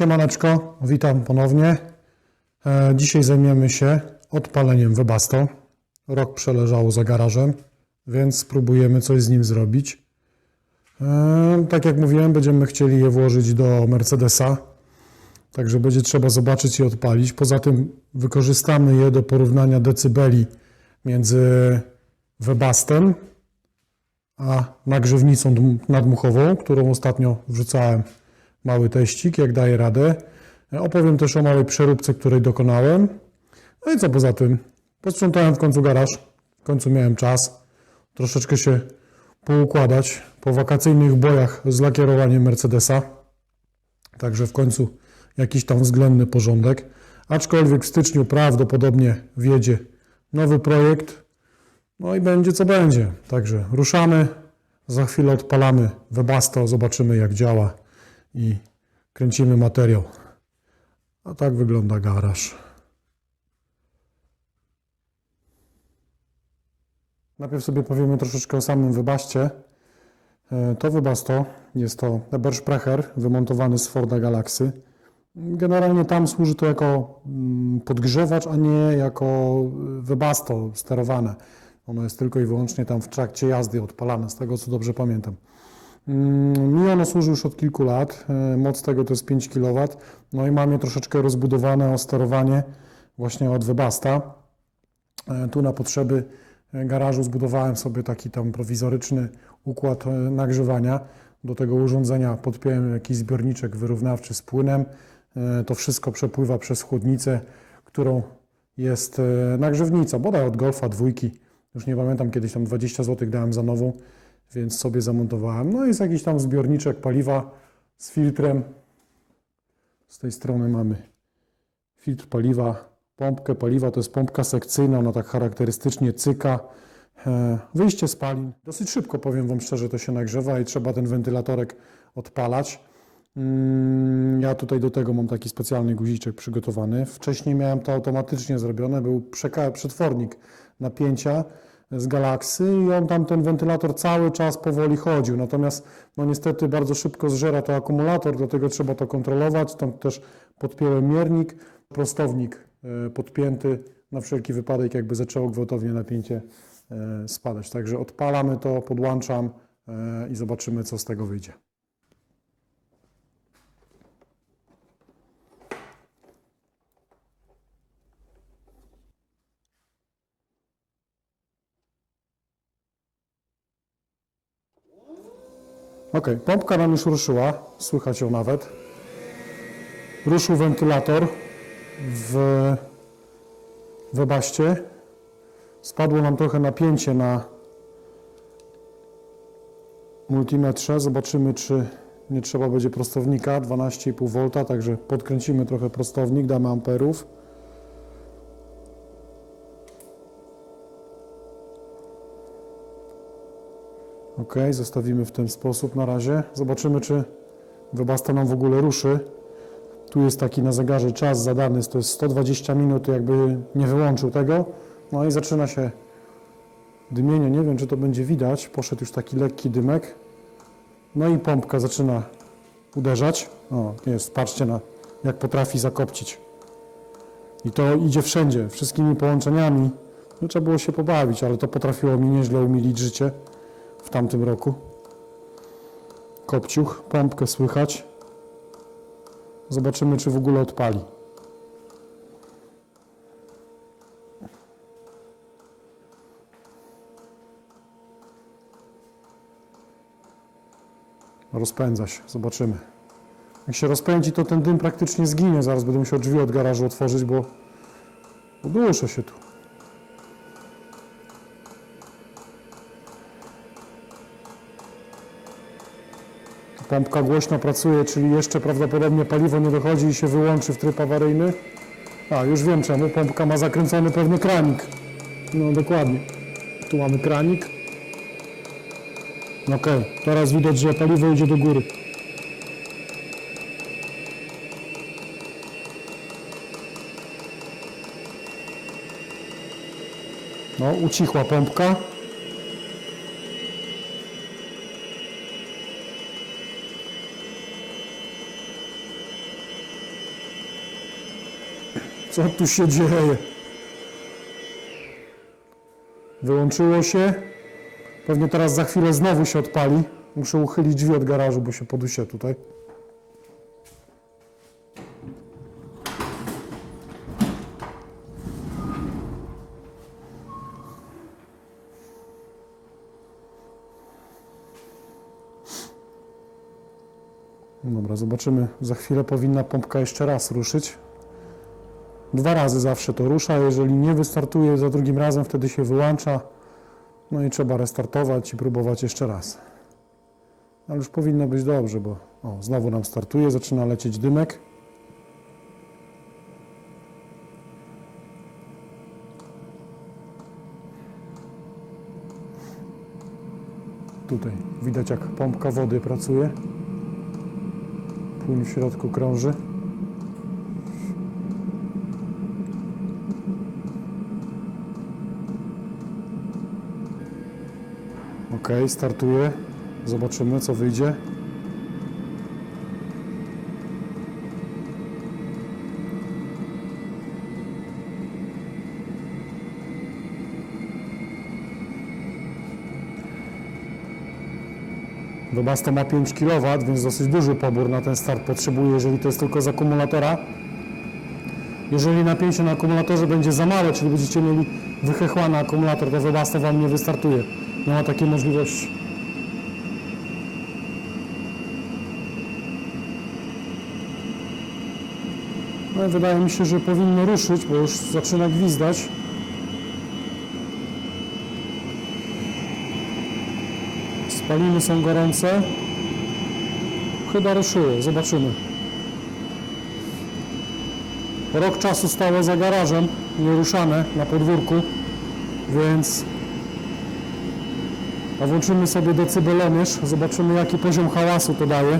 Siemaneczko, witam ponownie. E, Dzisiaj zajmiemy się odpaleniem Webasto. Rok przeleżało za garażem, więc spróbujemy coś z nim zrobić. E, Tak jak mówiłem, będziemy chcieli je włożyć do Mercedesa, także będzie trzeba zobaczyć i odpalić. Poza tym wykorzystamy je do porównania decybeli między Webastem a nagrzewnicą dm- nadmuchową, którą ostatnio wrzucałem mały teścik, jak daje radę. Opowiem też o małej przeróbce, której dokonałem. No i co poza tym? Posprzątałem w końcu garaż. W końcu miałem czas troszeczkę się poukładać po wakacyjnych bojach z lakierowaniem Mercedesa. Także w końcu jakiś tam względny porządek. Aczkolwiek w styczniu prawdopodobnie wjedzie nowy projekt. No i będzie co będzie. Także ruszamy. Za chwilę odpalamy Webasto, zobaczymy jak działa i kręcimy materiał. A tak wygląda garaż. Najpierw sobie powiemy troszeczkę o samym wybaście. E, To wybasto jest to Ebersprecher wymontowany z Forda Galaxy. Generalnie tam służy to jako mm, podgrzewacz, a nie jako y, wybasto sterowane. Ono jest tylko i wyłącznie tam w trakcie jazdy odpalane, z tego co dobrze pamiętam. Mm, Mi ono służy już od kilku lat. E, Moc tego to jest 5 kW. No i mam je troszeczkę rozbudowane o sterowanie właśnie od Webasta. E, Tu na potrzeby e, garażu zbudowałem sobie taki tam prowizoryczny układ nagrzewania. Do tego urządzenia podpiąłem jakiś zbiorniczek wyrównawczy z płynem. To wszystko przepływa przez chłodnicę, którą jest nagrzewnica, bodaj od Golfa dwójki. Już nie pamiętam, kiedyś tam 20 zł dałem za nową, więc sobie zamontowałem. No jest jakiś tam zbiorniczek paliwa z filtrem. Z tej strony mamy filtr paliwa, pompkę paliwa, to jest pompka sekcyjna, ona tak charakterystycznie cyka. E, Wyjście spalin. Dosyć szybko, powiem Wam szczerze, to się nagrzewa i trzeba ten wentylatorek odpalać. Mm, Ja tutaj do tego mam taki specjalny guziczek przygotowany. Wcześniej miałem to automatycznie zrobione, był przetwornik napięcia z Galaxy i on tam ten wentylator cały czas powoli chodził. Natomiast no niestety bardzo szybko zżera to akumulator, dlatego trzeba to kontrolować. Tam też podpiąłem miernik, prostownik e, podpięty na wszelki wypadek, jakby zaczęło gwałtownie napięcie e, spadać. Także odpalamy to, podłączam e, i zobaczymy, co z tego wyjdzie. Ok, pompka nam już ruszyła, słychać ją nawet. Ruszył wentylator w webaście. Spadło nam trochę napięcie na multimetrze. Zobaczymy, czy nie trzeba będzie prostownika 12,5 V, także podkręcimy trochę prostownik, damy amperów. Ok, zostawimy w ten sposób na razie. Zobaczymy, czy Webasta nam w ogóle ruszy. Tu jest taki na zegarze czas zadany, to jest 120 minut, jakby nie wyłączył tego. No i zaczyna się dymienie, nie wiem, czy to będzie widać. Poszedł już taki lekki dymek. No i pompka zaczyna uderzać. O, jest, patrzcie na, jak potrafi zakopcić. I to idzie wszędzie, wszystkimi połączeniami. No, trzeba było się pobawić, ale to potrafiło mi nieźle umilić życie w tamtym roku. Kopciuch, pompkę słychać. Zobaczymy, czy w ogóle odpali. Rozpędza się, zobaczymy. Jak się rozpędzi, to ten dym praktycznie zginie. Zaraz będę musiał drzwi od garażu otworzyć, bo uduszę się tu. Pompka głośno pracuje, czyli jeszcze prawdopodobnie paliwo nie dochodzi i się wyłączy w tryb awaryjny. A, już wiem czemu. Pompka ma zakręcony pewnie kranik. No dokładnie. Tu mamy kranik. Ok, teraz widać, że paliwo idzie do góry. No, ucichła pompka. Co tu się dzieje? Wyłączyło się. Pewnie teraz za chwilę znowu się odpali. Muszę uchylić drzwi od garażu, bo się podusię tutaj. Dobra, zobaczymy. Za chwilę powinna pompka jeszcze raz ruszyć. Dwa razy zawsze to rusza. Jeżeli nie wystartuje za drugim razem, wtedy się wyłącza. No i trzeba restartować i próbować jeszcze raz. Ale już powinno być dobrze, bo o, znowu nam startuje, zaczyna lecieć dymek. Tutaj widać jak pompka wody pracuje. Płyn w środku krąży. Ok, startuje. Zobaczymy, co wyjdzie. Webasto ma 5 kW, więc dosyć duży pobór na ten start potrzebuje, jeżeli to jest tylko z akumulatora. Jeżeli napięcie na akumulatorze będzie za małe, czyli będziecie mieli wychechłany akumulator, to Webasto Wam nie wystartuje. Nie ma takiej możliwości. No wydaje mi się, że powinno ruszyć, bo już zaczyna gwizdać. Spaliny są gorące. Chyba ruszyło, zobaczymy. Rok czasu stało za garażem, nieruszane na podwórku, więc a włączymy sobie decybelomierz, zobaczymy jaki poziom hałasu to daje.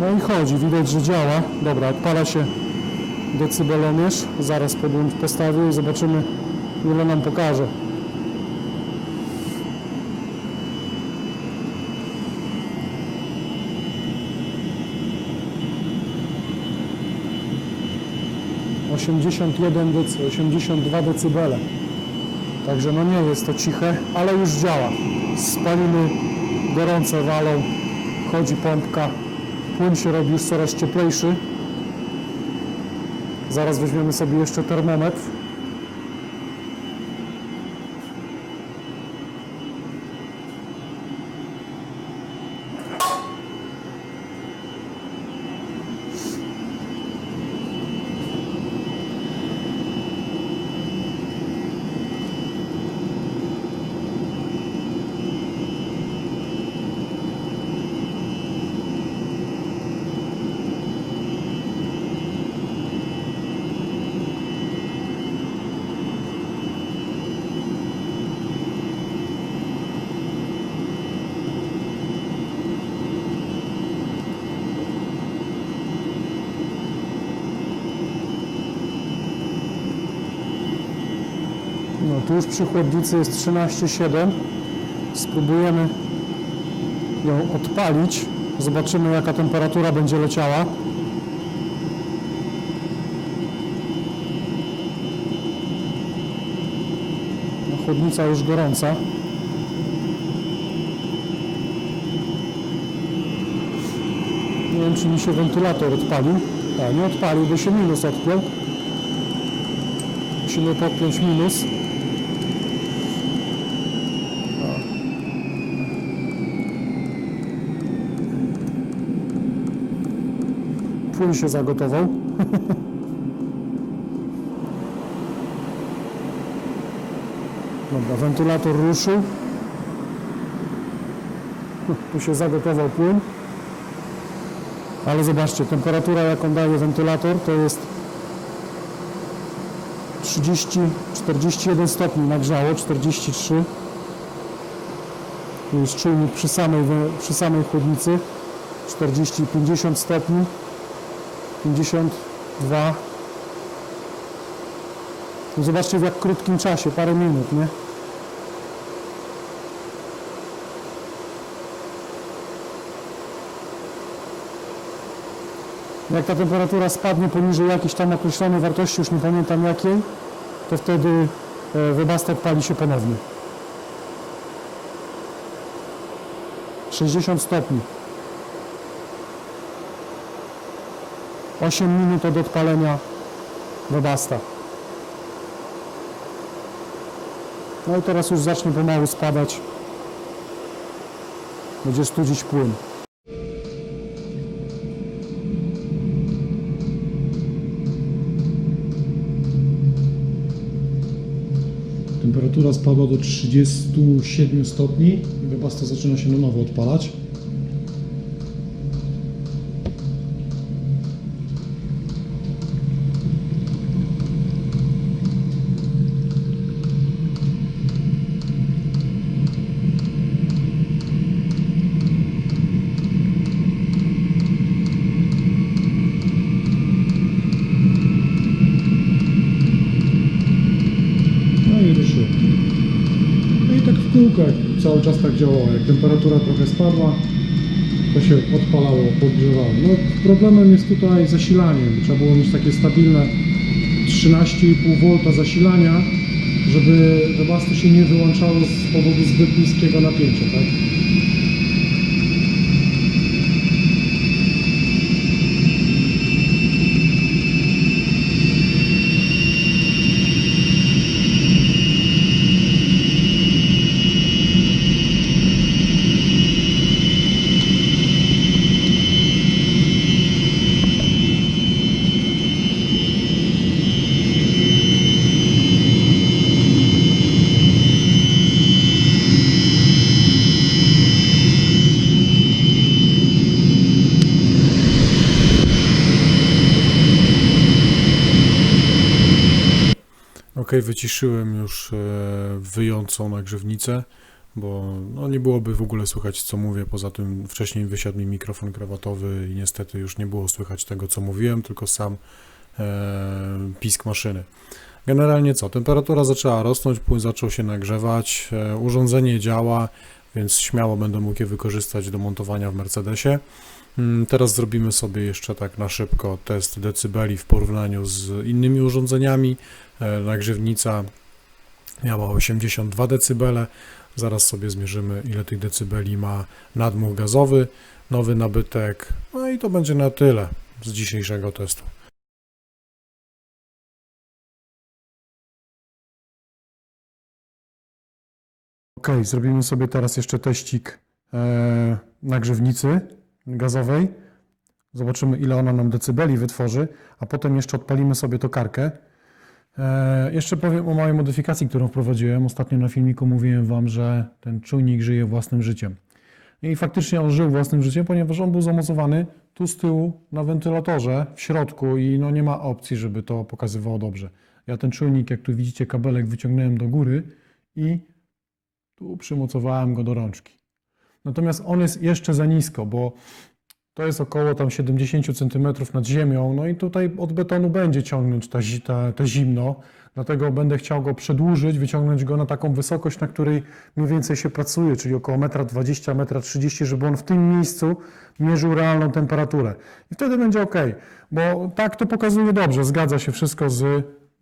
No i chodzi, widać, że działa. Dobra, odpala się decybelomierz. Zaraz podłącz postawię i zobaczymy, ile nam pokaże. Osiemdziesiąt jeden dec, 82 decybele. Także no nie jest to ciche, ale już działa. Spaliny gorące walą, chodzi pompka, Płyn się robi już coraz cieplejszy. Zaraz weźmiemy sobie jeszcze termometr. Już przy chłodnicy jest 13,7. Spróbujemy ją odpalić. Zobaczymy jaka temperatura będzie leciała. No, chłodnica już gorąca. Nie wiem czy mi się wentylator odpalił. Tak, nie odpalił, bo się minus odpiął. Musimy podpiąć minus. Płyn się zagotował. Dobra, wentylator ruszył. Tu się zagotował płyn. Ale zobaczcie, temperatura jaką daje wentylator to jest 30, 41 stopni nagrzało, 43. Tu jest czujnik przy samej, przy samej chłodnicy. 40, 50 stopni. 50, dwa. No Zobaczcie w jak krótkim czasie, parę minut, nie? Jak ta temperatura spadnie poniżej jakiejś tam określonej wartości, już nie pamiętam jakiej, to wtedy e, wybastek pali się ponownie. 60 stopni. 8 minut od odpalenia wybasta. No i teraz już zacznie pomału spadać. Będzie studzić płyn. Temperatura spadła do 37 stopni i wybasta zaczyna się na nowo odpalać. No i ruszyło. No i tak w kółkach cały czas tak działało. Jak temperatura trochę spadła, to się odpalało, podgrzewało. No problemem jest tutaj zasilanie. Trzeba było mieć takie stabilne 13,5 V zasilania, żeby webasto się nie wyłączało z powodu zbyt niskiego napięcia, tak? Wyciszyłem już e, wyjącą nagrzewnicę, bo no, nie byłoby w ogóle słychać co mówię. Poza tym wcześniej wysiadł mi mikrofon krawatowy i niestety już nie było słychać tego co mówiłem, tylko sam e, pisk maszyny. Generalnie co? Temperatura zaczęła rosnąć, płyn zaczął się nagrzewać, e, urządzenie działa, więc śmiało będę mógł je wykorzystać do montowania w Mercedesie. Mm, Teraz zrobimy sobie jeszcze tak na szybko test decybeli w porównaniu z innymi urządzeniami. E, Nagrzewnica miała 82 dB. Zaraz sobie zmierzymy, ile tych decybeli ma nadmuch gazowy, nowy nabytek. No i to będzie na tyle z dzisiejszego testu. Ok, zrobimy sobie teraz jeszcze teścik e, nagrzewnicy gazowej. Zobaczymy, ile ona nam decybeli wytworzy, a potem jeszcze odpalimy sobie tokarkę. E, jeszcze powiem o małej modyfikacji, którą wprowadziłem. Ostatnio na filmiku mówiłem Wam, że ten czujnik żyje własnym życiem. I faktycznie on żył własnym życiem, ponieważ on był zamocowany tu z tyłu na wentylatorze w środku i no nie ma opcji, żeby to pokazywało dobrze. Ja ten czujnik, jak tu widzicie, kabelek wyciągnąłem do góry i tu przymocowałem go do rączki. Natomiast on jest jeszcze za nisko, bo to jest około tam 70 cm nad ziemią, no i tutaj od betonu będzie ciągnąć zi- ta, te zimno, dlatego będę chciał go przedłużyć, wyciągnąć go na taką wysokość, na której mniej więcej się pracuje, czyli około 1,20 m, 1,30 m, żeby on w tym miejscu mierzył realną temperaturę. I wtedy będzie ok, bo tak to pokazuje dobrze, zgadza się wszystko z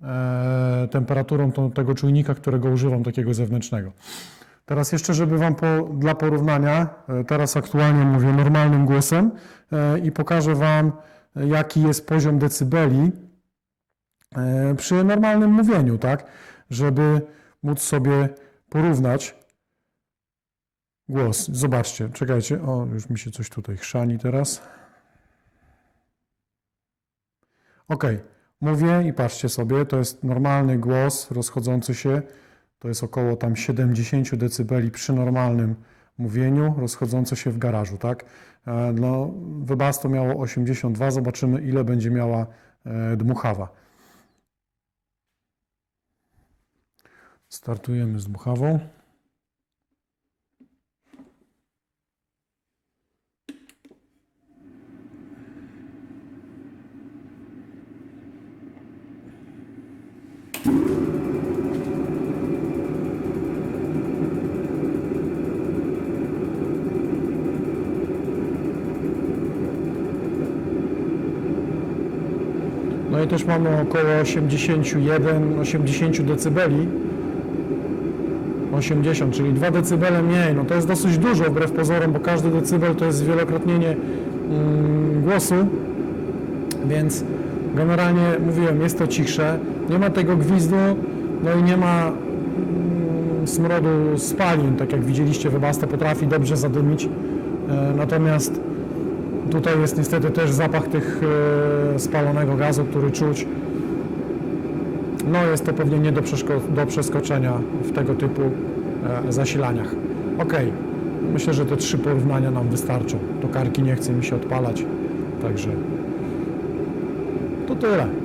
e, temperaturą to, tego czujnika, którego używam, takiego zewnętrznego. Teraz jeszcze, żeby Wam po, dla porównania, e, teraz aktualnie mówię normalnym głosem e, i pokażę Wam, e, jaki jest poziom decybeli przy normalnym mówieniu, tak? Żeby móc sobie porównać głos. Zobaczcie, czekajcie, o, już mi się coś tutaj chrzani teraz. Ok, mówię i patrzcie sobie, to jest normalny głos rozchodzący się to jest około tam 70 dB przy normalnym mówieniu, rozchodzące się w garażu, tak? E, No, Webasto miało 82, zobaczymy ile będzie miała e, dmuchawa. Startujemy z dmuchawą. I też mamy około 81-80 decybeli. 80, czyli 2 decybele mniej. No to jest dosyć dużo wbrew pozorom, bo każdy decybel to jest zwielokrotnienie mm, głosu, więc generalnie mówiłem, jest to cichsze. Nie ma tego gwizdu, no i nie ma mm, smrodu spalin, tak jak widzieliście, Webasto potrafi dobrze zadymić. E, natomiast tutaj jest niestety też zapach tych e, spalonego gazu, który czuć. No jest to pewnie nie do, do przeskoczenia w tego typu e, zasilaniach. Ok, myślę, że te trzy porównania nam wystarczą. To karki nie chce mi się odpalać, także to tyle.